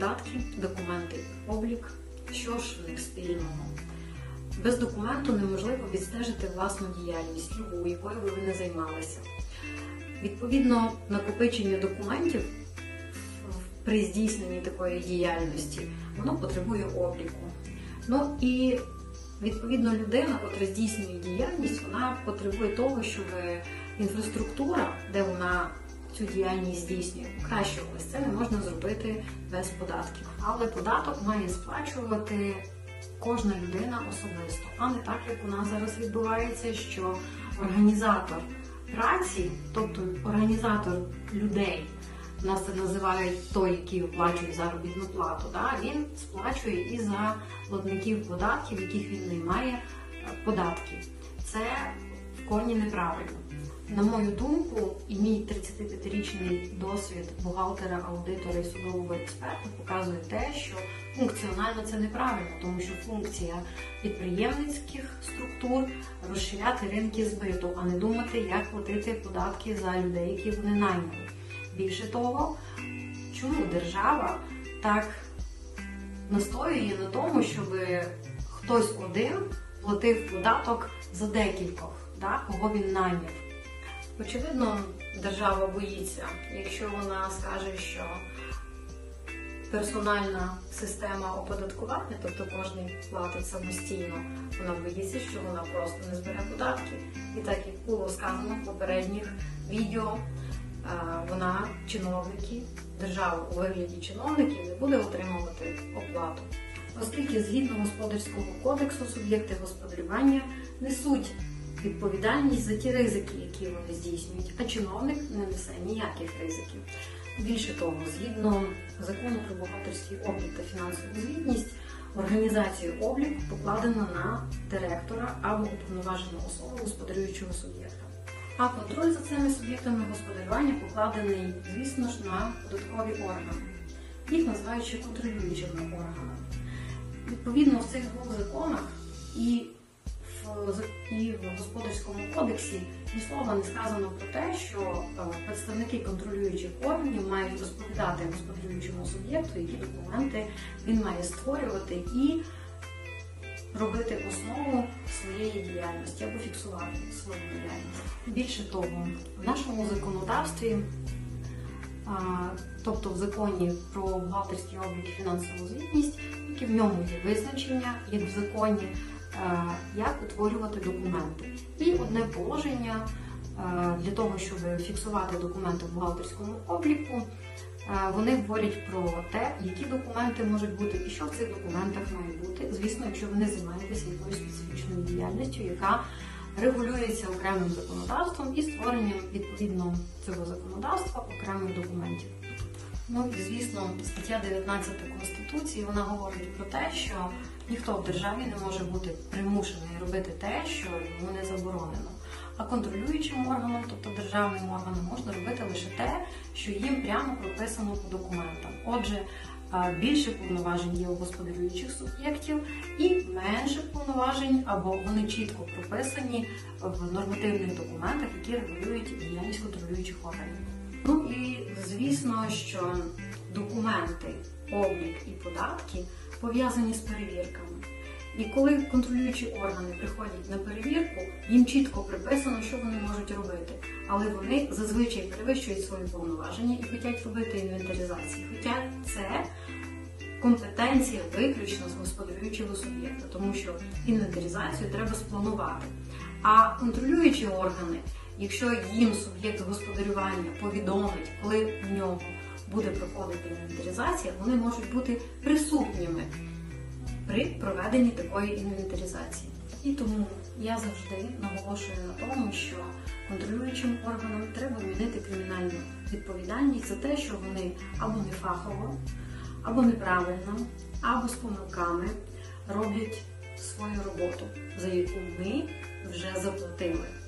Датки, документи, облік. Що ж в них спільного? Без документу неможливо відстежити власну діяльність, любу, якою ви не займалися. Відповідно, накопичення документів при здійсненні такої діяльності воно потребує обліку. Ну і відповідно людина, яка здійснює діяльність, вона потребує того, щоб інфраструктура, де вона цю діяльність здійснює, покращувалась. Це не можна зробити без податків. Але податок має сплачувати кожна людина особисто, а не так, як у нас зараз відбувається, що організатор праці, тобто організатор людей, нас це називають той, який оплачує заробітну плату, да, він сплачує і за платників податків, яких він наймає е, податки. Це в корні неправильно. На мою думку, і мій 35-річний досвід бухгалтера, аудитора і судового експерта показує те, що функціонально це неправильно, тому що функція підприємницьких структур розширяти ринки збиту, а не думати, як платити податки за людей, які вони найняли. Більше того, чому держава так настоює на тому, щоб хтось один платив податок за декількох, да, кого він найняв. Очевидно, держава боїться, якщо вона скаже, що персональна система оподаткування, тобто кожен платить самостійно, вона боїться, що вона просто не збере податки. І так як було сказано в попередніх відео, е, вона чиновники, держава у вигляді чиновників не буде отримувати оплату. Оскільки згідно господарського кодексу суб'єкти господарювання несуть відповідальність за ті ризики, які вони здійснюють, а чиновник не несе ніяких ризиків. Більше того, згідно закону про бухгалтерський облік та фінансову звітність, організацію обліку покладено на директора або уповноважену особу господарюючого суб'єкта. А контроль за цими суб'єктами господарювання покладений, звісно ж, на податкові органи. Їх називають ще контролюючими органами. Відповідно, в цих двох законах і і в господарському кодексі ні слова не сказано про те, що е, представники контролюючих органів мають розповідати господарюючому суб'єкту, які документи він має створювати і робити основу своєї діяльності або фіксувати свою діяльність. Більше того, в нашому законодавстві, тобто в законі про бухгалтерський облік і фінансову звітність, тільки в ньому є визначення, як в законі, е, як утворювати документи. І одне положення е, для того, щоб фіксувати документи в бухгалтерському обліку, е, вони говорять про те, які документи можуть бути і що в цих документах має бути. Звісно, якщо ви не займаєтеся якоюсь специфічною діяльністю, яка регулюється окремим законодавством і створенням відповідно цього законодавства окремих документів. Ну і звісно, стаття 19 Конституції вона говорить про те, що ніхто в державі не може бути примушений робити те, що йому не заборонено. А контролюючим органам, тобто державним органам, можна робити лише те, що їм прямо прописано по документам. Отже, більше повноважень є у господарюючих суб'єктів і менше повноважень, або вони чітко прописані в нормативних документах, які регулюють діяльність контролюючих органів. Ну і звісно, що документи, облік і податки пов'язані з перевірками. І коли контролюючі органи приходять на перевірку, їм чітко приписано, що вони можуть робити. Але вони зазвичай перевищують свої повноваження і хочуть робити інвентаризацію. Хоча це компетенція виключно з господарюючого суб'єкта, тому що інвентаризацію треба спланувати. А контролюючі органи, якщо їм суб'єкт господарювання повідомить, коли в нього буде проходити інвентаризація, вони можуть бути присутніми при проведенні такої інвентаризації. І тому я завжди наголошую на тому, що контролюючим органам треба вмінити кримінальну відповідальність за те, що вони або не фахово, або неправильно, або з помилками роблять свою роботу, за яку ми вже заплатили.